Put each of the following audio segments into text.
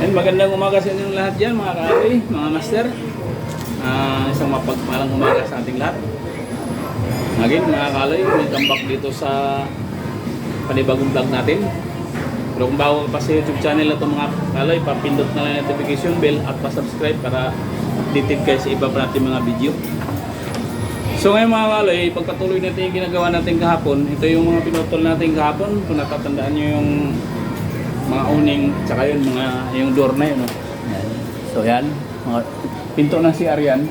And magandang umaga sa inyong lahat dyan mga kaaway, mga master. Ah, isang mapagpalang umaga sa ating lahat. Again mga kaaway, welcome back dito sa panibagong vlog natin. Pero kung bago pa sa YouTube channel na ito mga kaaway, papindot na lang notification bell at pa-subscribe para updated kayo sa iba pa natin mga video. So ngayon mga kaloy, pagpatuloy natin yung ginagawa natin kahapon, ito yung mga pinutol natin kahapon. Kung natatandaan nyo yung mga uning, tsaka yun, mga, yung door na yun. No? Yan. So yan, mga pinto ng si Arian.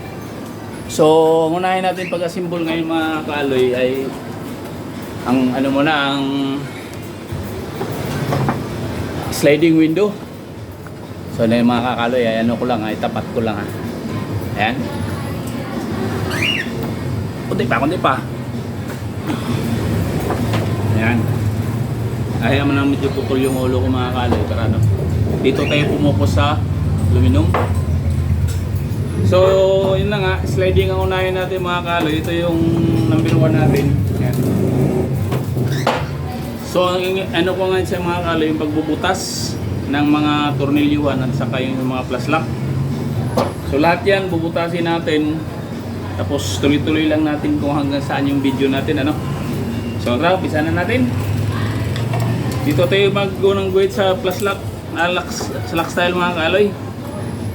So, unahin natin pag-assemble ngayon mga kaloy ay ang ano muna, ang sliding window. So, na mga kakaloy, ay ano ko lang, ay tapat ko lang ha. Ayan. Kunti pa, kunti pa. Ayan. Ayaw mo na medyo putol yung ulo ko mga kaloy. Pero ano, dito tayo pumupos sa aluminum. So, yun na nga, sliding ang unahin natin mga kaloy. Ito yung number one natin. Ayan. So, ang ano ko nga sa mga kaloy, yung pagbubutas ng mga tornilyuhan at saka yung mga plus lock. So, lahat yan, bubutasin natin. Tapos, tuloy-tuloy lang natin kung hanggang saan yung video natin. Ano? So, tara, na natin. Dito tayo mag-go ng guhit sa plus lock, ah, lock, sa lock style mga.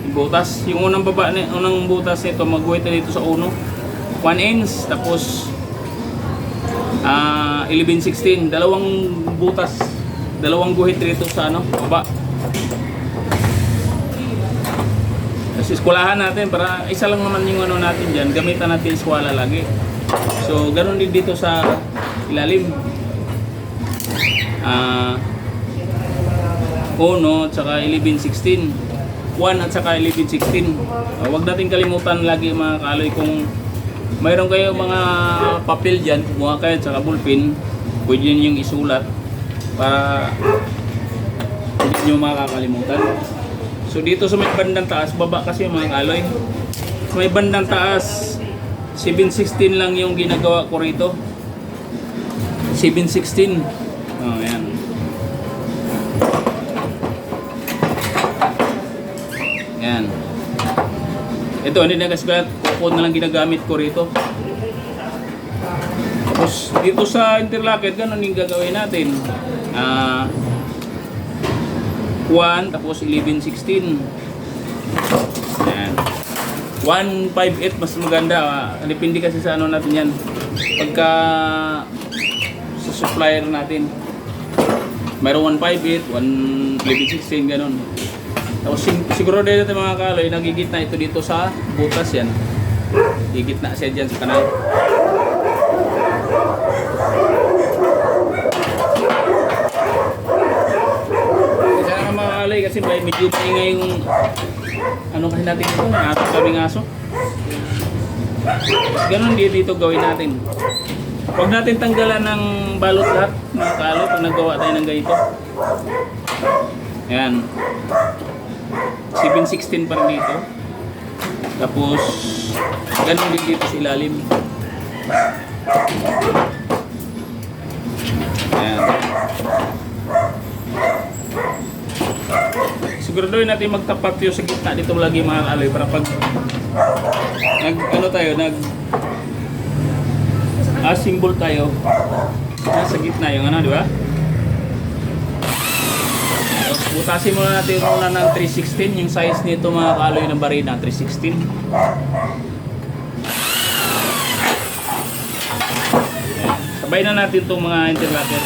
Yung butas, yung unang baba, unang butas nito, mag-guhit na dito sa uno. 1 inch, tapos ah 11-16, dalawang butas, dalawang guhit dito sa ano, baba. Tapos iskulahan natin para isa lang naman yung ano natin dyan, gamitan natin iskwala lagi. So, ganun din dito sa ilalim. Ah, Uno, at saka 11-16. 1 at saka 11-16. Ah, huwag natin kalimutan lagi mga kaloy kung mayroon kayo mga papel dyan, kumuha kayo at saka ballpen, pwede nyo isulat para hindi nyo makakalimutan. So dito sa may bandang taas, baba kasi mga kaloy. Sa may bandang taas, 716 lang yung ginagawa ko rito. 716. Oh, yan. Yan. Ito, hindi na kasi kuko na lang ginagamit ko rito. Tapos dito sa interlocket, ganun yung gagawin natin. Ah, 1 tapos 11, 16. Yan. 158 mas maganda. ah. Depende kasi sa ano natin yan. Pagka sa supplier natin. Mayroon 158, 1 11, 16, ganun. Tapos sig- siguro din natin mga kaloy, nagigitna ito dito sa butas yan. Gigitna siya dyan sa kanal. Kaya nga mga kaloy kasi medyo maingay yung ano kasi natin ito, aso kaming aso. Ganun din dito gawin natin. Huwag natin tanggalan ng balot lahat mga kaloy pag nagawa tayo ng ganito. Ayan. 716 pa rin dito. Tapos, ganun din dito sa ilalim. Ayan. Siguraduhin natin magtapat yung sa gitna dito lagi mga kaloy para pag nag ano tayo nag ah, symbol tayo. Nasa gitna yung ano di ba? Butasin muna natin muna ng 316 yung size nito mga kaloy ng barina 316 Sabay na natin itong mga interlocker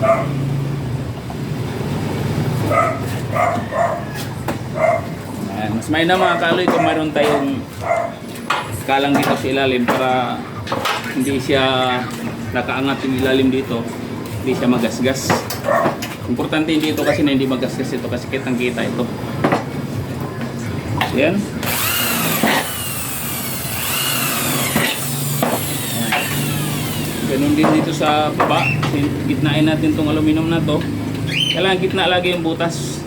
Ayan, mas may na mga kaloy kung mayroon tayong kalang dito sa ilalim para hindi siya nakaangat yung ilalim dito. Hindi siya magasgas. Importante hindi ito kasi na hindi magasgas ito kasi kitang kita ito. Yan din dito sa baba. Gitnain natin tong aluminum na to. Kailangan gitna lagi yung butas.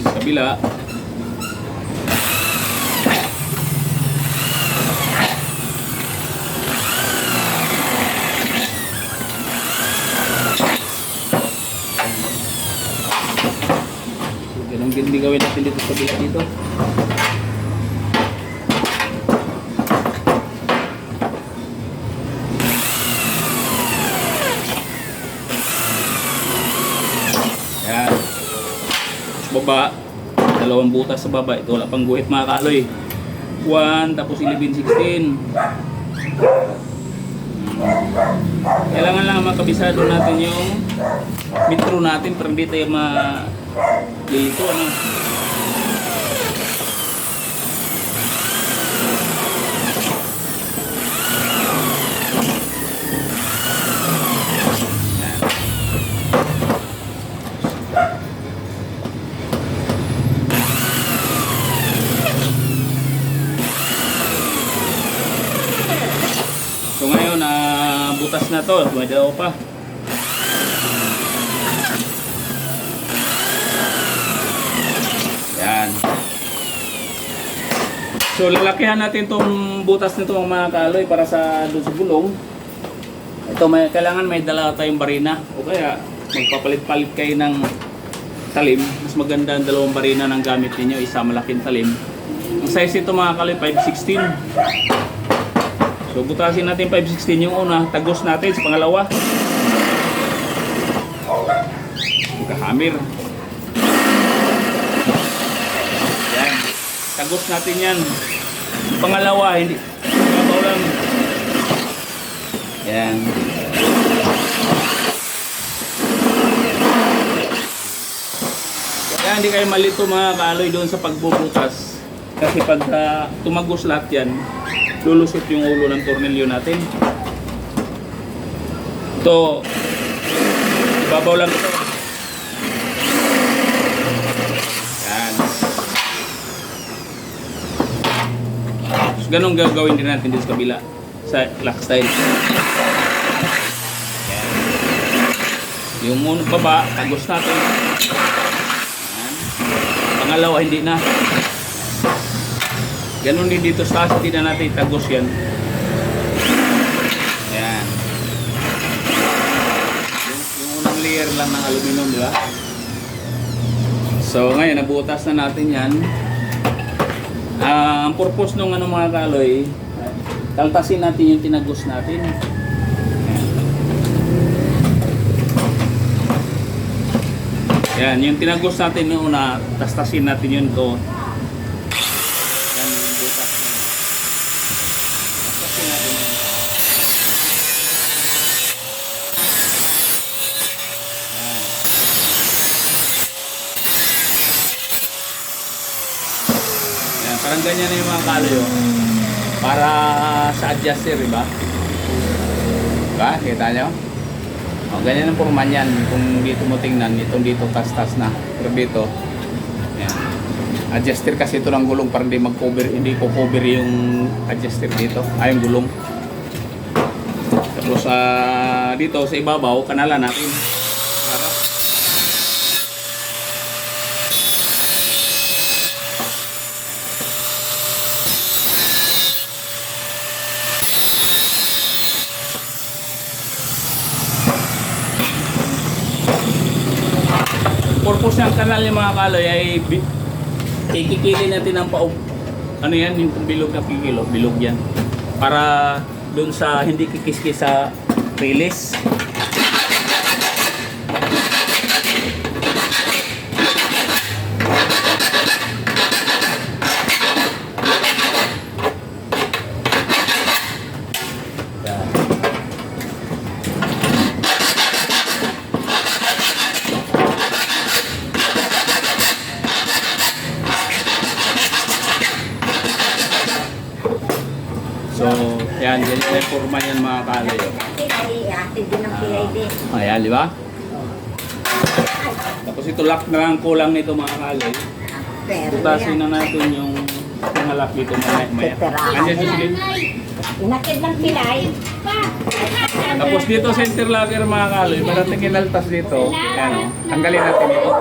Sa kabila Din gawin natin dito sa kabila dito. Yan. Tapos baba, dalawang butas sa baba. Ito wala pang guhit mga kaloy. 1 tapos 11, 16. Kailangan lang makabisado natin yung metro natin para hindi tayo ma lilito ano. So ngayon, ah butas na to. Dalawa pa. Yan. So lalakihan natin tong butas nito mga kaloy para sa doon sa gulong. Ito may kailangan may dala tayong barina o kaya magpapalit-palit kayo ng talim. Mas maganda ang dalawang barina ng gamit ninyo, isa malaking talim. Ang size nito mga kaloy 516. So butasin natin 516 yung una, tagos natin sa pangalawa. Kahamir. Yan. Tagos natin yan. Pangalawa, hindi. Babaw lang. Yan. Kaya hindi kayo malito mga kaaloy doon sa pagbubutas. Kasi pag ah, tumagos lahat yan, lulusot yung ulo ng tornilyo natin. Ito, ibabaw lang ito. Yan. So, ganun gagawin din natin dito sa kabila. Sa lock style. Yan. Yung muna baba, tagos natin. Yan. Pangalawa, hindi na. Ganon din dito sa taas, hindi na natin tagos yan. Yan. Yung, yung unang layer lang ng aluminum, di ba? So ngayon, nabutas na natin yan. Ah, ang purpose nung ano mga kaloy, kaltasin natin yung tinagos natin. Yan, yung tinagos natin yung una, tastasin natin yun to. Yan yung butas na. Tastasin natin yun. Yan. Yan, parang ganyan na yung mga kaloy. oh. Para sa adjuster, di ba? Diba? Kita nyo? O, ganyan ang forman yan. Kung dito mo tingnan, itong dito tas-tas na. Pero dito, yan. Adjuster kasi ito ng gulong para hindi mag-cover, hindi ko cover yung adjuster dito. Ay, yung gulong. Tapos ah, dito sa ibabaw, kanala natin. Para purpose ng kanal yung mga kaloy ay kikikili natin ng paub ano yan yung bilog na kikilo bilog yan. Para dun sa hindi kikiskis sa release Yan. So, yan, ganyan na yung forma yan mga kaloy. Atin din ng PID. Ayan, di ba? Tapos ito lock na lang kulang nito mga kaloy. Pero na natin yung mga lock dito maya maya. Andyan yung silid. Inakit ng pilay. Tapos dito center locker mga kaloy, parating inaltas dito. Ayan o, tanggalin natin ito.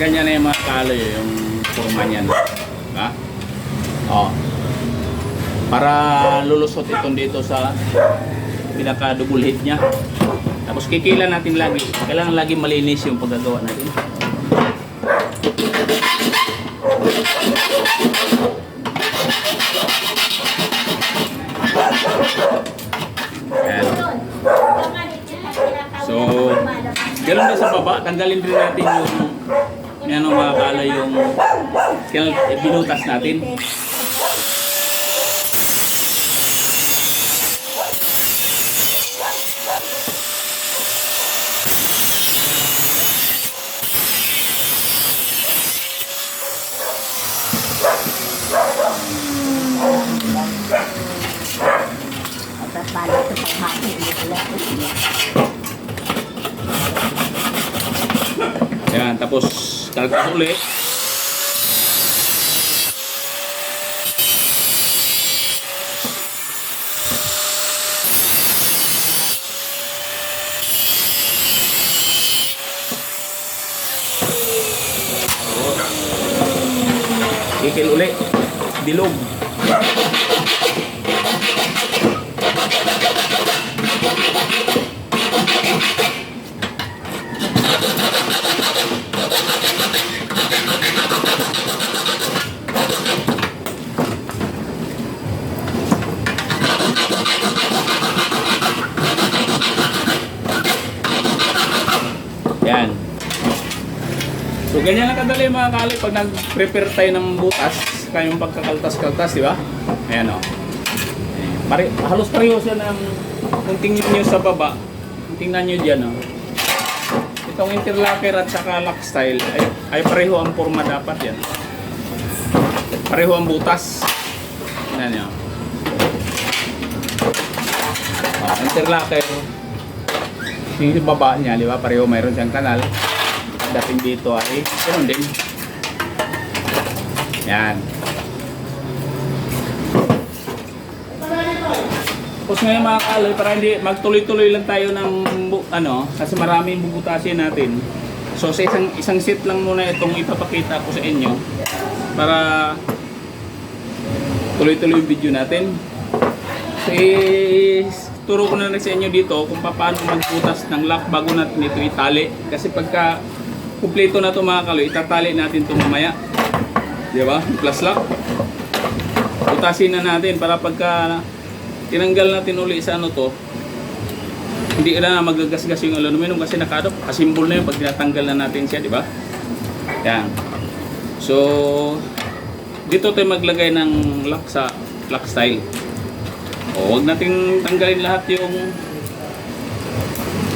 Ganyan na yung mga kaloy, yung forma niyan. Ha? Oh. Para lulusot itong dito sa pinaka-double niya. Tapos kikilan natin lagi. Kailangan lagi malinis yung paggagawa natin. So, Ganun na sa baba, tanggalin din natin yung yan ang mga kala yung binutas natin. Pagmati. Yan, tapos kalkas ulit. Kikil ulit. Dilog. Yan. So ganyan lang kadali mga kali pag nag-prepare tayo ng butas, kayong pagkakaltas-kaltas, di ba? Ayan o. Pare, halos pareho siya ng kung tingnan nyo sa baba, kung tingnan nyo dyan o. Itong interlocker at saka lock style ay, ay pareho ang forma dapat yan. Pareho ang butas. Yan nyo. Oh, interlocker. Yung baba niya, di ba? Pareho mayroon siyang kanal. Dating dito ay ganun din. Yan. Tapos ngayon mga kaloy, para hindi magtuloy-tuloy lang tayo ng ano, kasi maraming bubutasin natin. So sa isang isang set lang muna itong ipapakita ko sa inyo para tuloy-tuloy yung video natin. So, turo ko na rin sa inyo dito kung paano magbutas ng lock bago natin ito itali. Kasi pagka kumpleto na ito mga kaloy, itatali natin ito mamaya. Di ba? Plus lock. Butasin na natin para pagka tinanggal natin uli sa ano to, hindi na magagasgas yung aluminum kasi nakadok. Kasimbol na yun pag tinatanggal na natin siya, di ba? Yan. So, dito tayo maglagay ng lock sa lock style. O, wag nating tanggalin lahat yung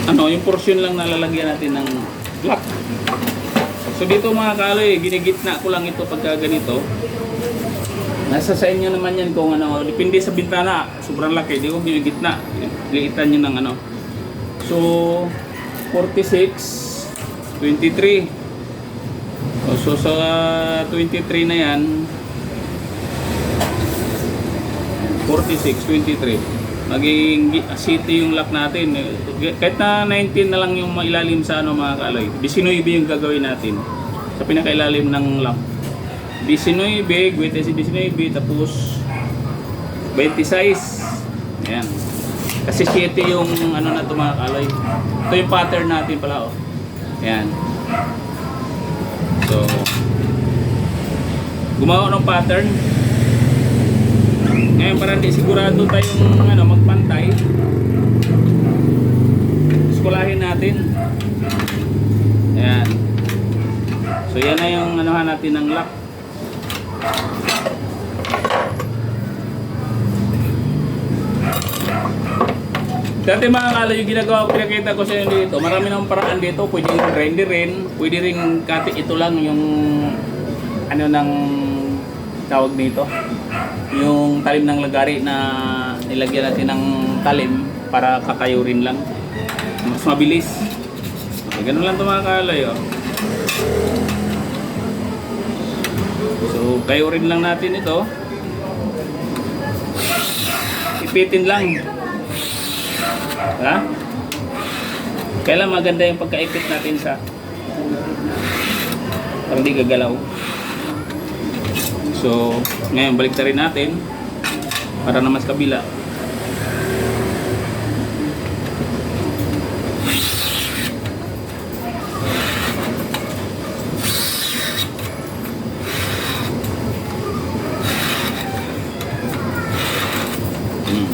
ano, yung portion lang na lalagyan natin ng lock. So dito mga kaloy, ginigitna ko lang ito pagka ganito. Nasa sa inyo naman yan kung ano, depende sa bintana, sobrang laki, di ko ginigitna. Liitan nyo ng ano. So, 46, 23. O, So sa 23 na yan, 46, 23. Maging gi- city yung lock natin. Eh, Kahit na 19 na lang yung mailalim sa ano mga kaloy. 19 yung gagawin natin sa pinakailalim ng lock. 19, gwete si 19, tapos 26. Ayan. Kasi 7 yung ano na ito mga kaloy. Ito yung pattern natin pala oh. Ayan. So, gumawa ng pattern. Ngayon para hindi sigurado tayong ano, magpantay. Skulahin natin. Ayan. So yan na yung anuhan natin ng lock. Dati mga kala yung ginagawa ko, pinakita ko sa inyo dito, marami ng paraan dito, pwede rin render rin, pwede rin kati ito lang yung ano ng tawag dito, yung talim ng lagari na nilagyan natin ng talim para kakayurin lang. Mas mabilis. Okay, ganun lang ito mga kalay. So, kayurin lang natin ito. Ipitin lang. Ha? Kailan maganda yung pagkaipit natin sa Para hindi gagalaw. So, ngayon balik rin natin para na mas kabila. Hmm.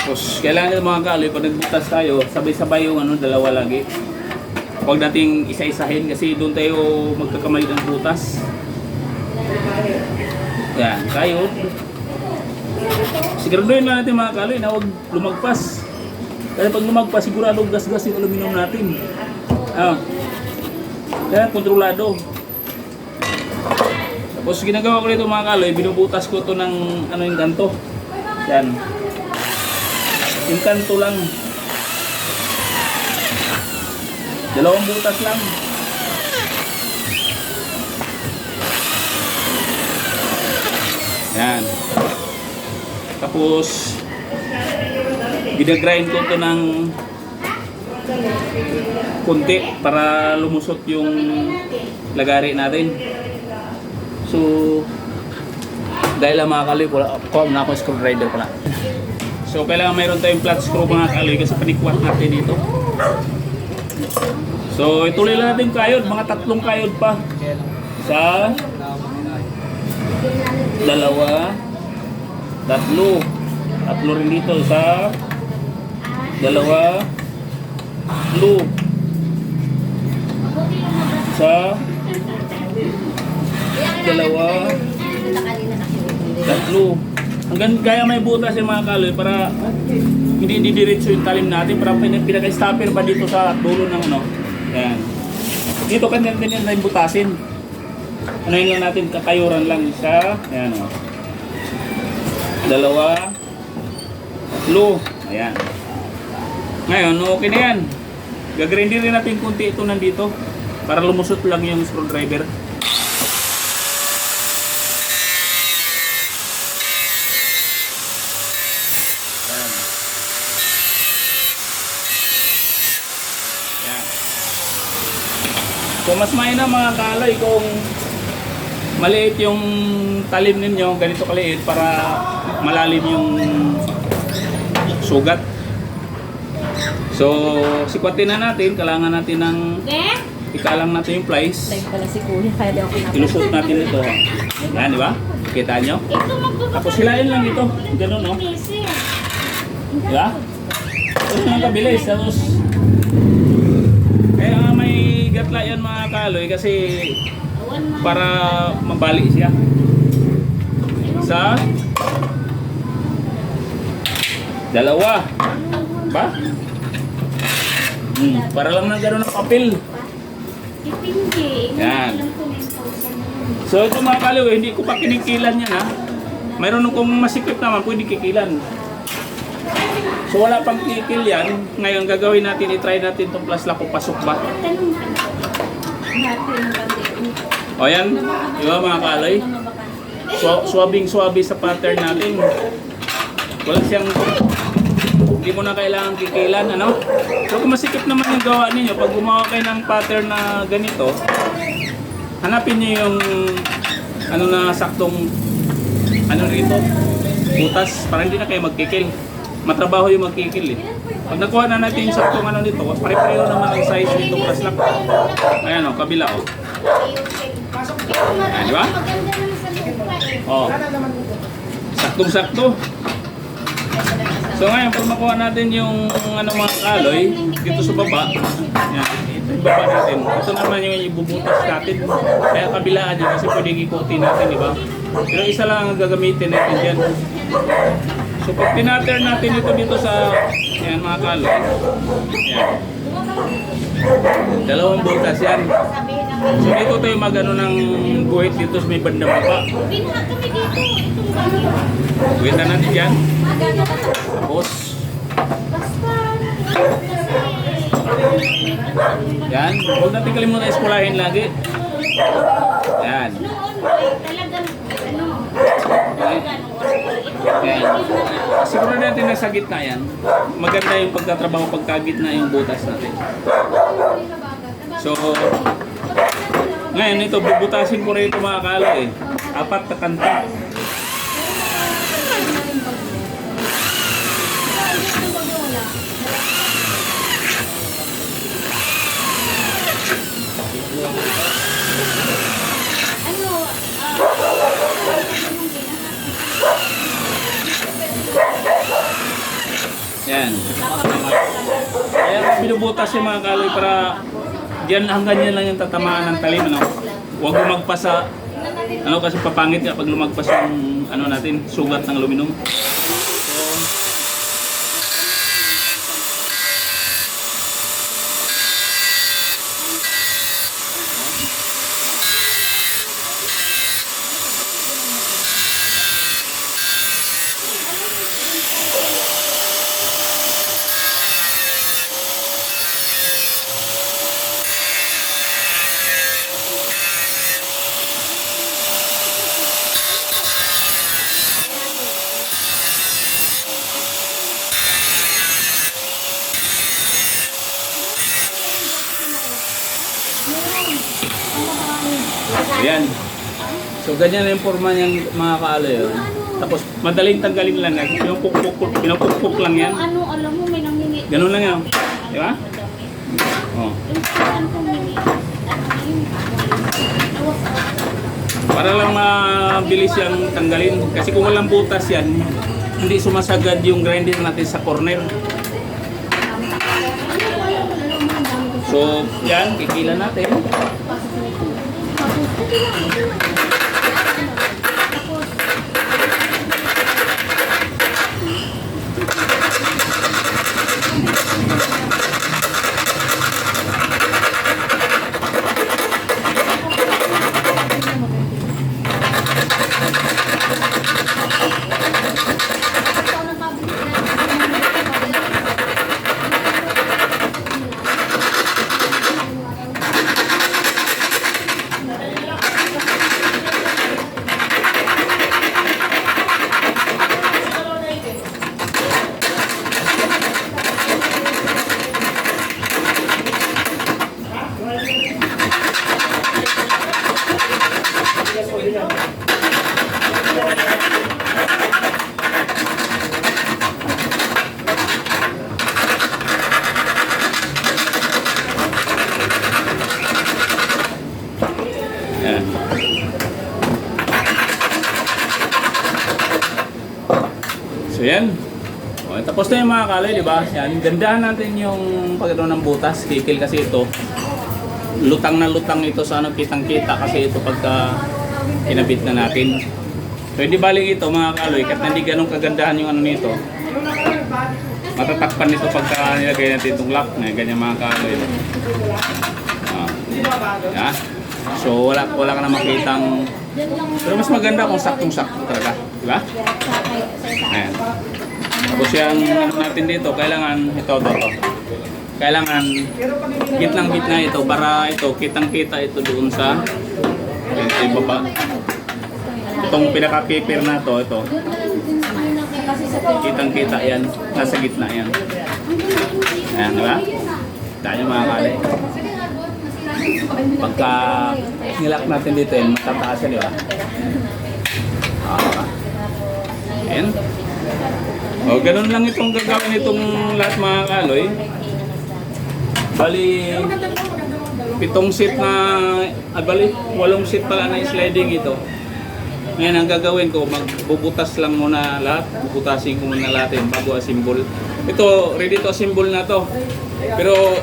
Tapos, kailangan mga kaloy, pag nagbutas tayo, sabay-sabay yung ano, dalawa lagi. Huwag nating isa-isahin kasi doon tayo magkakamali ng butas. Yan, tayo. Siguraduhin lang natin mga kaloy na huwag lumagpas. Kasi pag lumagpas, sigurado gas-gas yung aluminum natin. Ah. Kaya kontrolado. Tapos ginagawa ko nito mga kaloy, binubutas ko to ng ano yung ganto. Yan. Yung kanto lang. Dalawang butas lang. Yan. Tapos, ginagrind ko to ng kunti para lumusot yung lagari natin. So, dahil lang mga kaloy, wala ako na ako screwdriver pala. So, kailangan mayroon tayong flat screw mga kaloy kasi panikwat natin dito. So, ituloy lang natin kayod, mga tatlong kayod pa. Sa dalawa, tatlo. Tatlo rin dito sa dalawa, tatlo. Sa dalawa, tatlo. Hanggang kaya may butas yung mga kaloy para hindi hindi diretso yung talim natin para pin- pinaka-stopper pa dito sa dulo ng ano. Yan. Dito kanyan-kanyan na yung butasin. Ano yun lang natin, kakayuran lang isa. Ayan o. Dalawa. Tatlo. Ayan. Ngayon, okay na yan. Gagrinder rin natin kunti ito nandito para lumusot lang yung screwdriver. So mas may na mga kalay kung maliit yung talim ninyo, ganito kaliit para malalim yung sugat. So, sikwatin na natin, kailangan natin ng ikalang natin yung plies. Live pala si Kuya, kaya di ako. Ilusot natin ito. Yan, di ba? Kita nyo? Tapos hilain lang ito. Ganun, no? Di ba? Tapos nga kabilis. Tapos, kaya nga may gatla yan mga kaloy kasi para mabali siya. Isa, dalawa, ba? Hmm, para lang na gano'n ng papel. Depende. Yan. Alam ko 9,000 So ito mga kaliw, hindi ko pa kinikilan yan ha. Mayroon kung masikip naman, pwede kikilan. So wala pang kikil yan. Ngayon gagawin natin, i-try natin itong plus lako pasok ba. Tanong ka na. Natin ang bandi. O yan, di ba mga kalay? So, swabing sa pattern natin. Wala siyang hindi mo na kailangan kikilan, ano? So kung masikip naman yung gawa ninyo, pag gumawa kayo ng pattern na ganito, hanapin niyo yung ano na saktong ano rito, butas, para hindi na kayo magkikil. Matrabaho yung magkikil eh. Pag nakuha na natin yung saktong ano nito, pare-pareho naman ang size nito plus lock. Ayan o, kabila o. Ayan, di ba? Sa eh. Oh. Saktong-sakto. So ngayon, pag makuha natin yung ano mga kaloy, dito sa baba, yan, ito yung baba natin. Ito naman yung ibubutas natin. Kaya kabilaan yun kasi pwedeng ikutin natin, di ba? Pero isa lang ang gagamitin natin dyan. So pag tinaturn natin ito dito sa yan mga kaloy, yan. Dalawang butas yan. So dito tayo magano ng guhit dito sa may bandang baba. Binha kami dito. Itong ganito. Guhit na natin to. Tapos. Yan. Huwag natin kalimutan eskulahin lagi. Yan. Noon talagang ano. Talaga noon. Ito. Yan. Kasi siguro natin na sa gitna yan. Maganda yung pagtatrabaho pagka gitna yung butas natin. So, ngayon ito, bubutasin ko rin ito mga kala eh. Apat na kanta. Ano, ah, Yan. Kaya binubutas yung mga kaloy para diyan hanggang yan lang yung tatamaan ng talim. Ano? Huwag lumagpas ano kasi papangit kapag lumagpas yung ano natin, sugat ng aluminum. So, Ayan. So ganyan na yung forma niyang mga kaaloy. oh. Tapos madaling tanggalin lang yan. Pinupukpuk, pinupukpuk lang yan. Yung ano, alam mo, may nangingi. Ganun lang yan. Di ba? Oh. Ano yun? Para lang mabilis yung tanggalin. Kasi kung walang butas yan, hindi sumasagad yung grinder natin sa corner. So, yan, kikila natin. Yan. So yan. O, tapos na yung mga kalay, di ba? Yan, gandahan natin yung pagkano ng butas. Kikil kasi ito. Lutang na lutang ito sa ano, kitang-kita kasi ito pagka kinabit na natin. So hindi balik ito mga kaloy, kahit hindi ganun kagandahan yung ano nito. Matatakpan nito pagka nilagay natin itong lock na ganyan mga kaloy. Ah. Yeah. So wala wala ka na makitang pero mas maganda kung saktong-sakto talaga, di ba? Ayan. Tapos yung ano natin dito, kailangan ito, ito, ito. Kailangan gitnang gitna ito para ito, kitang-kita ito doon sa ito yung baba. Itong pinaka-paper na to, ito. Kitang-kita yan. Nasa gitna yan. Ayan, di ba? Tayo mga kali. Pagka nilak natin dito yun, matataas yan, di ba? Ah. Ayan. O, ganun lang itong gagawin itong lahat mga kaloy. Bali, pitong seat na, ah, bali, walong seat pala na sliding ito. Ngayon, ang gagawin ko, magbubutas lang muna lahat. Bubutasin ko muna lahat yung bago assemble. Ito, ready to assemble na to. Pero,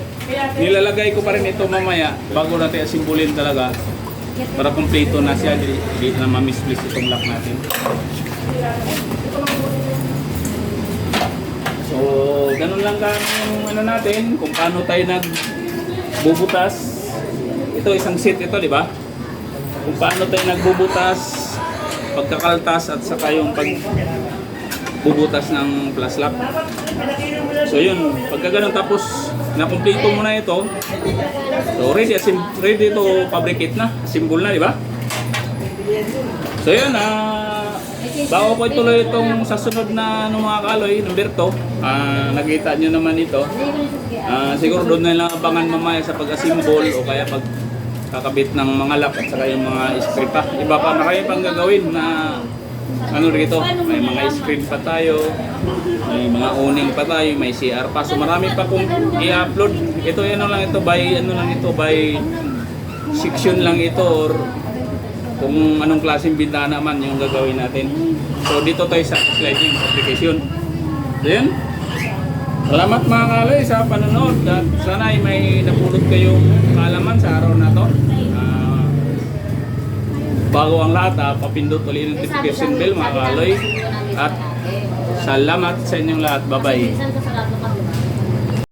nilalagay ko pa rin ito mamaya bago natin asimbulin talaga para kumpleto na siya. Di, di na mamisplace itong lock natin. So, ganun lang ka yung ano natin, kung paano tayo nagbubutas. Ito isang seat ito, di ba? Kung paano tayo nagbubutas, pagkakaltas at saka yung pag bubutas ng plus lock. So yun, pagka ganun tapos nakumpleto mo na ito, so ready, ready to fabricate na, symbol na, di ba? So yun, ah, Bago ko ituloy itong sa sunod na ano, mga kaloy, number 2, ah, nakita nyo naman ito. Ah, siguro doon na lang abangan mamaya sa pag-assemble o kaya pag kakabit ng mga lock at saka yung mga screen pa. Iba pa, marami pang gagawin na ano rito, may mga screen pa tayo, may mga owning pa tayo, may CR pa. So marami pa kung i-upload. Ito ano lang ito by ano lang ito by section lang ito or kung anong klaseng bintana man yung gagawin natin. So dito tayo sa sliding application. So yun. Salamat mga kalay sa panonood at sana ay may napulot kayong kaalaman sa araw na to. Ah, bago ang lahat, ah, papindot ulit ng notification bell mga kalay. At salamat sa inyong lahat. Bye-bye.